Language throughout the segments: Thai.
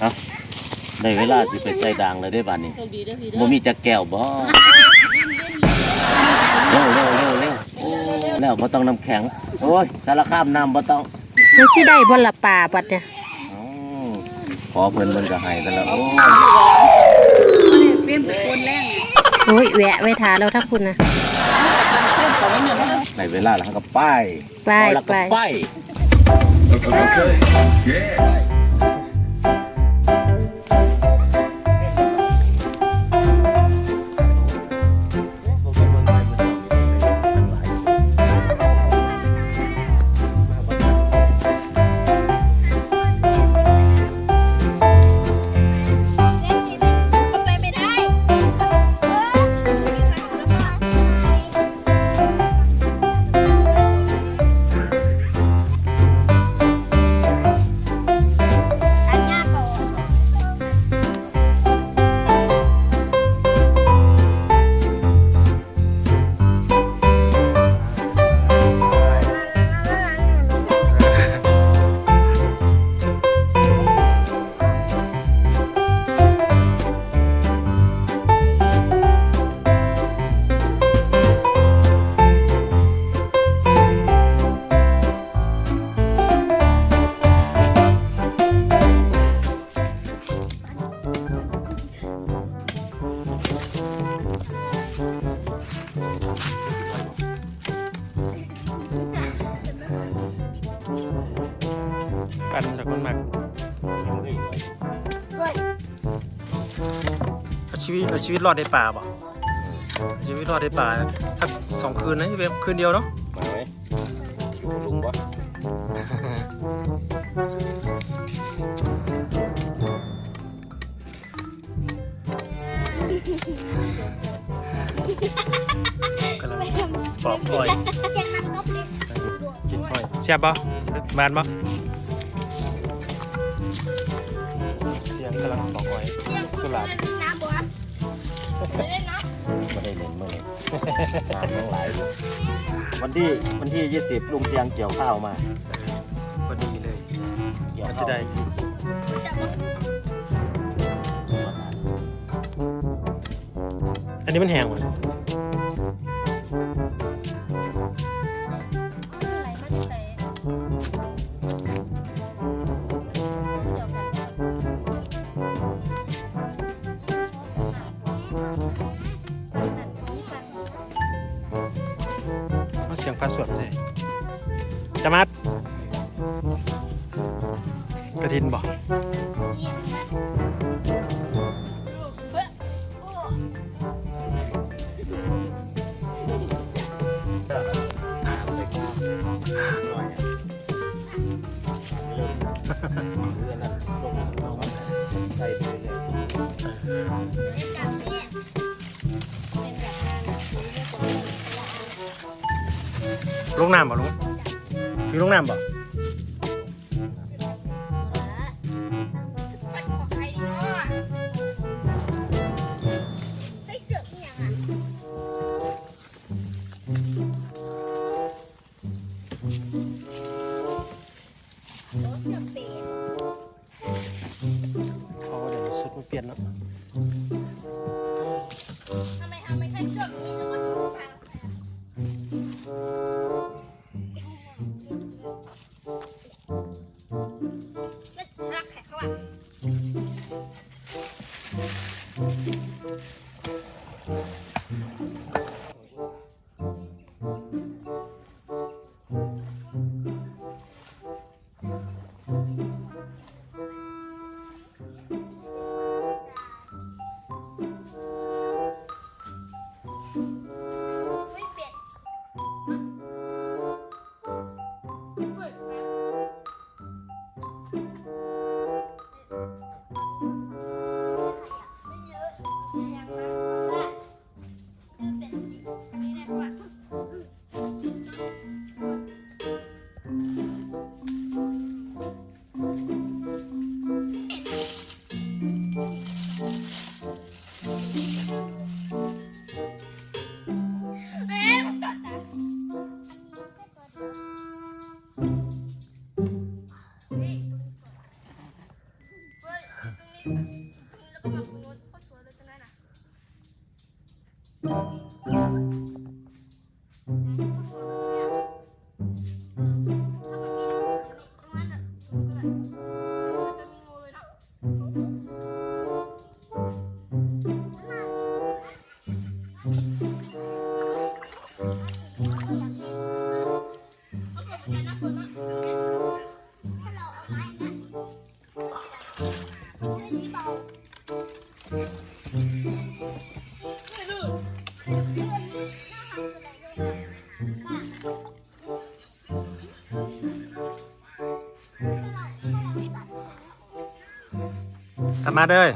เอาได้เวลาสิไปใส่ด่างแล้วได้อบัดนี้โชคดีเด้อพี่เด้อบ่มีจักแก้วบ่เร็วเร็วเร็วเร็วโอ้แล้วบ่ต้องน้ำแข็ง โอ้ยสารคามน้ำบ่ต้องมันสิได้บ่ละป่าบัดเนี่ยอ๋อขอเพิ่นเพิ่นก็ให้กันแล้วโอ้เปรี้ยมตะโกนแรงโอ้ยแวะไว้ทาแล้วถ้าคุณนะ ได้เวลาแล้วก็ไปไปเอาแล้วก็ไป ไปไป ชีวิตเอาชีวิตรอดในป่าบ่เอาชีวิตรอดในป่าสักสองคืนนะพี่เวฟคืนเดียวเนาะมาไหมอยู่กับลุงบ่กำลังปอกอ้อยเจ็บมันก็เปรี้ยวกินอ้อยแซ่บบ่บานบ่เสียงกำลังปอกอ้อยสุรา มื้อนี้งานยังหลายอยู่วันที่วันที่20ลุงเตียงเกี่ยวข้าวมา พอดีเลย เกี่ยวจะข้าวได้ำจับมันอันนี้มันแห้งหมด ลงน้ำบ่ลุงถือลงน้ำบ่ เปลี่ยนเนาะ ทำมาเด้อ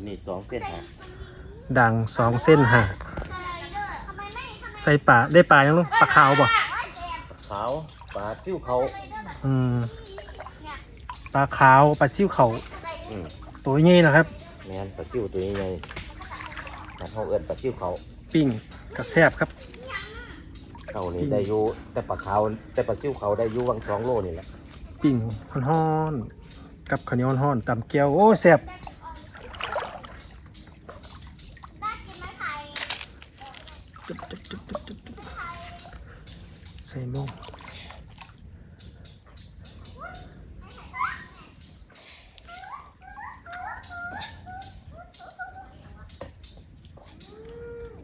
ตัวนี้สองเส้นหาดังสองเส้นห่างทำไมไม่ทำไมใส่ปลาได้ปลายังลูกปลาขาวบ่ขาวปลาซิ่วเขาอืมปลาขาวปลาซิ่วเขาอืมตัวนี้นะครับแม่นปลาซิ่วตัวนี้ไงนะเขาเอิ้นปลาซิ่วเขาปิ้งกระแซบครับเขานี่ได้อยู่แต่ปลาขาวแต่ปลาซิ่วเขาได้อยู่วังสองโลนี่แหละปิ้งฮ้อนๆกับข้าวเหนียวฮ้อนๆตำเกี๊ยวโอ้แซ่บ ได้กินไม้ไผ่ ใส่หม้อ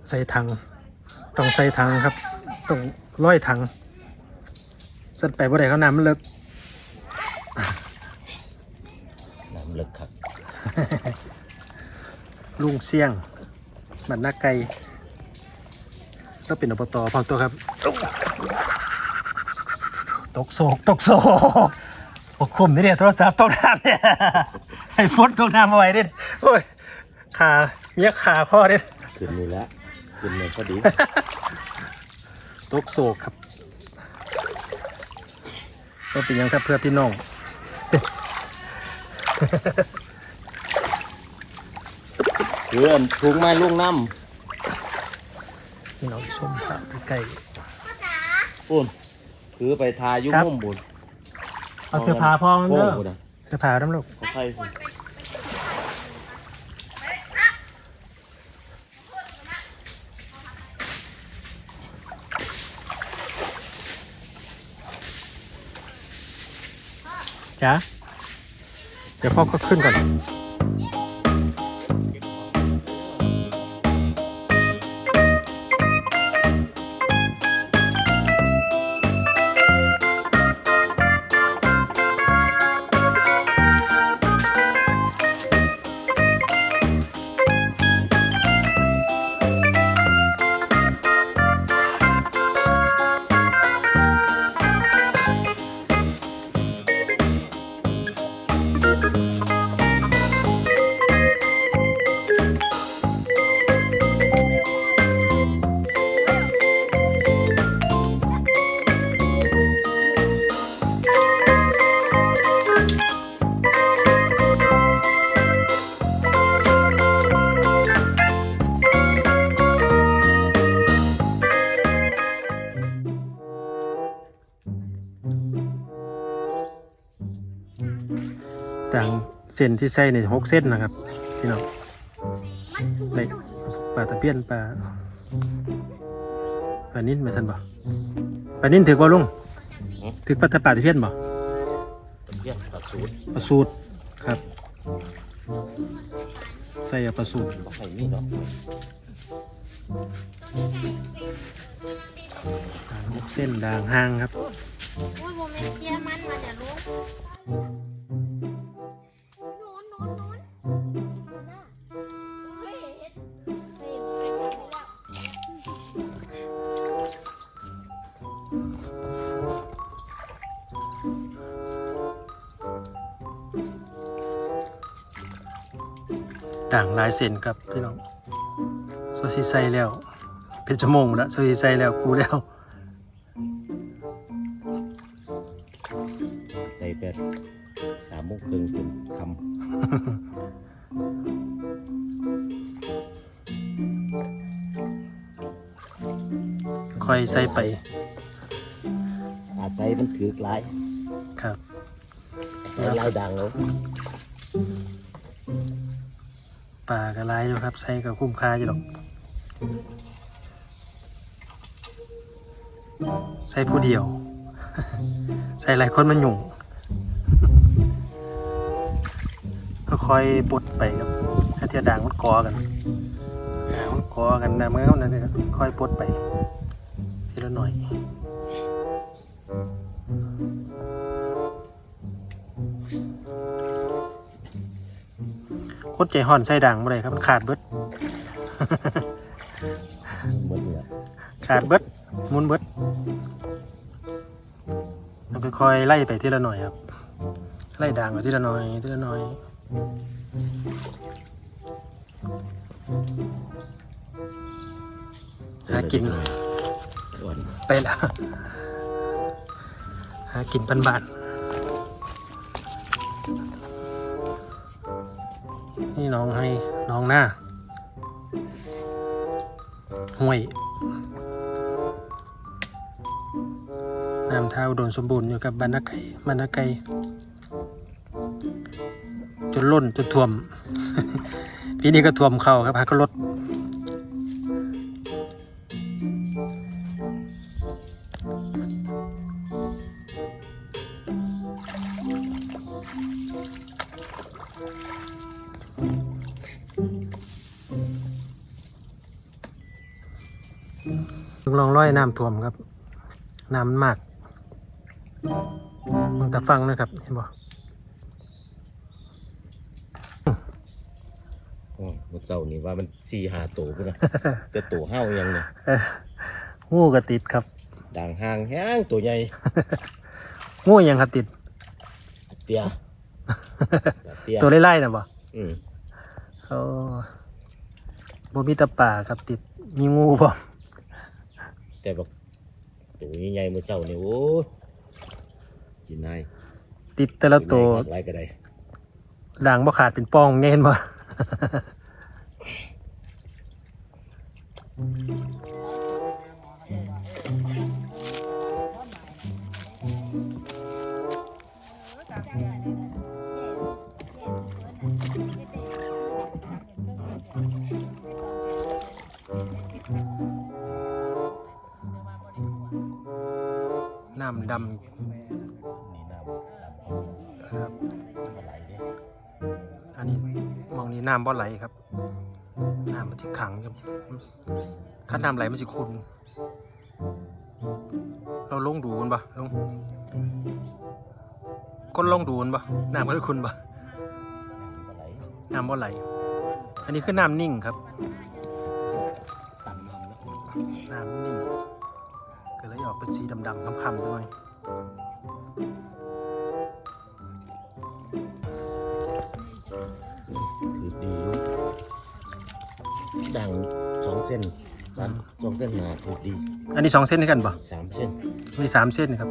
ใส่ถังต้องใส่ถังครับต้องร้อยถังสัตว์ไปบ่ได้เขาน้ำมันเลิกน้ำลึกครับ ลุงเสี่ยงบัดนาไก่ก็เป็นอบตพร้อมตัวครับ ตกโศกตกโศกโอ้คุมนี่เนี่ยโทรศัพท์ตกน้ำเนี่ยให้ฟดตกน้ำเอาไว้ดิโอ้ยขาเมียขาพ่อดิขึ้นนี่แหละขึ้นเลยพอดี ตกโศกครับก็เป็นหยังครับเพื่อพี่น้องเพื่อนถุงไม้ลุงน้พี่น้องชมครับใกล้ำปุ่น ถือไปทายุ่ครับ มุ่มบุญๆเอาเสื้อผ้าพ่อมันโค้เด้งอบุญนะเสื้อผ้าน้ำลูกเขาใครจ้าเดี๋ยวพ่อก็ขึ้นก่อน เส้นที่ใส่ในหกเส้นนะครับพี่น้องในปลาตะเพียนปลาปลานิ่นมาสันบ่ปปลานิ่นถือบ่ลุงหือถือปลาตะปาตะเพี้ยนบ่เพี้ยนตัดสูตรปลาสูตรครับใส่เอาปลาสูตรบ่ใส่นี่ดอกด่างเส้นด่างห้างครับโอ้ยโมเมนเจียมัน เส้นครับพี่น้องโซซีใส่แล้วเป็นชั่วโมงแล้วโซซีใส่แล้วกูแล้วใส่แต่สามโมงครึ่งเป็นคค่อยใส่ไปำอาจใส่มันถือกหลายครับใส่หลายดังแล้ว ปลากระไรอยู่ครับใส่กับคุ้มค่าอยู่หรอกใส่ผู้เดียวใส่หลายคนมันหยุ่งค่อยๆบดไปครับถ้าเทียด่างมันกอกันด่างมันกอกันนะเมื่อนั้นเนี่ยค่อยบดไป ทีละหน่อย คตรใจห่อนใส่ด่างมาเลยครับมันขาดเบิดหมดเนี่ยขาดเบิดหมุนเบิดเราค่อยๆไล่ไปทีละหน่อยครับ ไล่ด่างไปทีละหน่อยทีละหน่อยหากินส่วนไปละหากินปันบาน นี่น้องให้น้องหน้าห้วย น้ำเท้าโดนสมบูรณ์อยู่กับบรรณไก่บรรณไก่จนล้นจนท่วม ปีนี้ก็ท่วมเข้าครับพักก็ลด ลองร้อยน้ำท่วมครับ น้ำมันมากมันแต่ฟังนะครับ เห็นบ่โอ้ยหมดเจ้านี่ว่ามันสี่หาตัวพุ่นนะแต่ตัวเห่ายังเนี่ยเอ้องูก็ติดครับ ด่างห่างแห้งตัวใหญ่งูยังครับติด เตี้ยเตี้ยตัวไล่ๆนะบ่อืมโอ้บ่มีแตะป่าครับติด มีงูบ่ แต่แบบตัวใหญ่ๆหมดเจ้านี่โอ้ยกินได้ติดแต่ละตัวไรก็ได้ด่างบ่ขาดเป็นป้องไงเห็นบ่ น้ำดำนี่น้ำดครับำไหลเด้อันนี้มองนี้น้ำบ่ไหลครับ น้ำมันที่ขังครับถ้าน้ำไหลมันสิคุณเราลงดูมันปะลงก้นลงดูมันปะน้ำก็ได้คุณปะน้ำบ่ไหลน้ำบ่ไหล อันนี้คือน้ำนิ่งครับต่ำน้ำนะน้ำนิ่ง ก็เลยออกเป็นสีดำๆคำๆด้วยคือดีอยู่ด่างสองเส้นสามสองเส้นหนาคือดี อันนี้สองเส้นด้วยกันปะสามเส้นมีสามเส้นครับ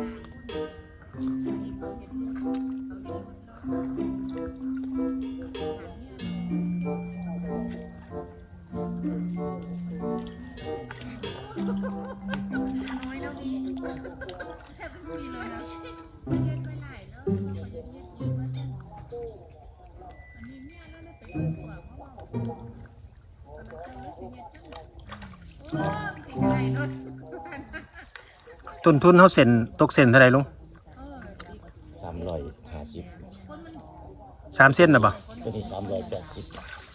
ต้นทุนเฮาเซ็นตกเซ็นเท่าไหร่ลุงสามร้อยห้าสิบสามเส้นน่ะบ่ตัวนี้สามร้อยแปดสิบ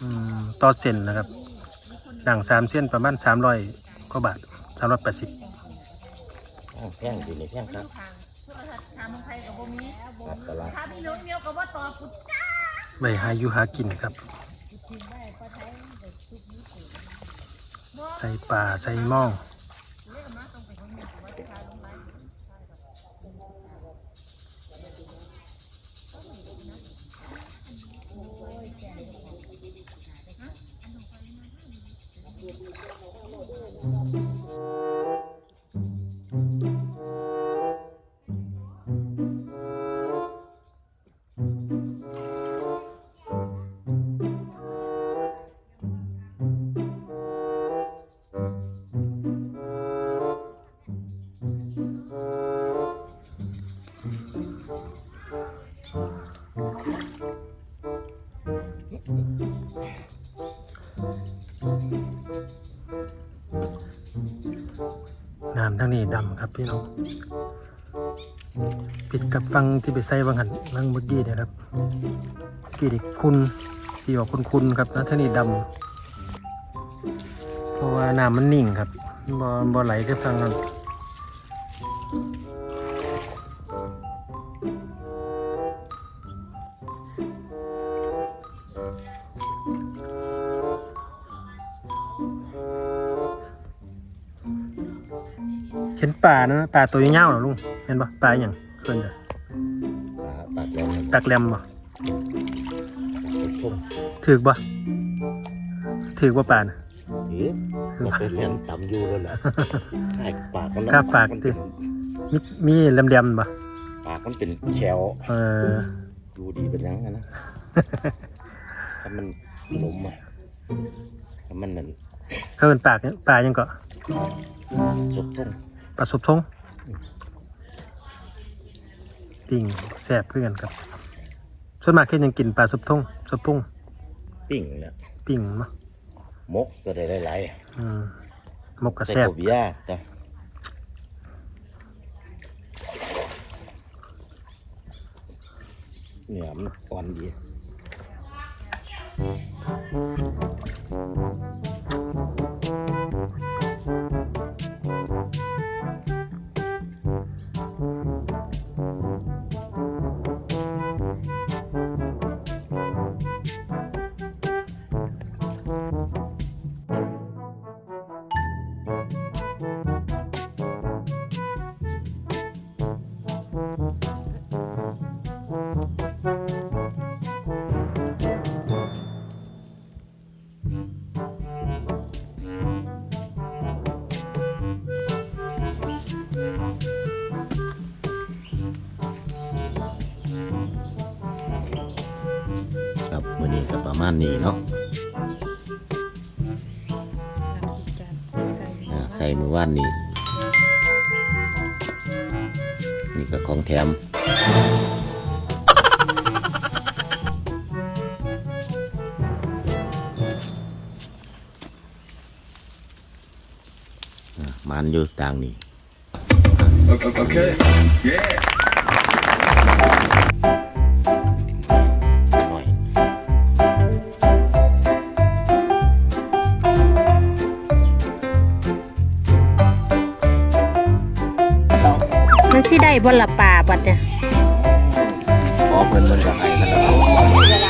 อืมต่อเส้นนะครับดังสามเส้นประมาณสามร้อยกว่าบาทสามร้อยแปดสิบอ้าวแพงดีในแพงครับครับตลาดไปหาอยู่หากินครับใส่ป่าใส่หม่อง ทั้งนี้ดำครับพี่น้องปิดกับฟังที่ไปใส่บางหันนั่งเมื่อกี้นะครับกี้ดิคุณที่บอกคุณคุณครับแล้วทั้งนี้ดำเพราะว่าน้ำมันนิ่งครับบ่บ่ไหลก็ฟังกัน ป่านะป่าตัวยาวๆเหรอลุงเห็นปะป่าอย่างเพิ่นจะปลาตัดแล้วตักแรมบ่ทุ่มถือกบ่ถือกบ่ป่านะถือมันเป็นเลี้ยงต่ำอยู่แล้วแหละใช่ปากมันครับปากมันติเป็นมีมีแหลมๆบ่ปากมันเป็นแฉวเออดูดีเป็นยังไงนะถ้ามันหนุ่มอะถ้ามันนั่นเขาเป็นปากเนี่ยป่ายังเกาะสุกทุ่งป ลาสุบทงปิ้งแซ่บเพื่อกันครับส่วนมากเฮ็ดหยังกินปลาสุบทงสุบพุงปิ้งเนี่ยปิ้งมะมกก็ได้หลายอืมหมกกระๆใส่แซ่บโคบิยาจ้ะเนี่ยมันอ่อนดีค รับมื้อนี้ก็ประมาณนี้เนาะอ่าใส่มือว่านนี้นี่ก็ของแถมอ่ามันอยู่ต่างนี้ Okay. Yeah. สิได้บ่ละป่าบัดเนี่ยขอเพิ่นเพิ่นก็ให้นะครับ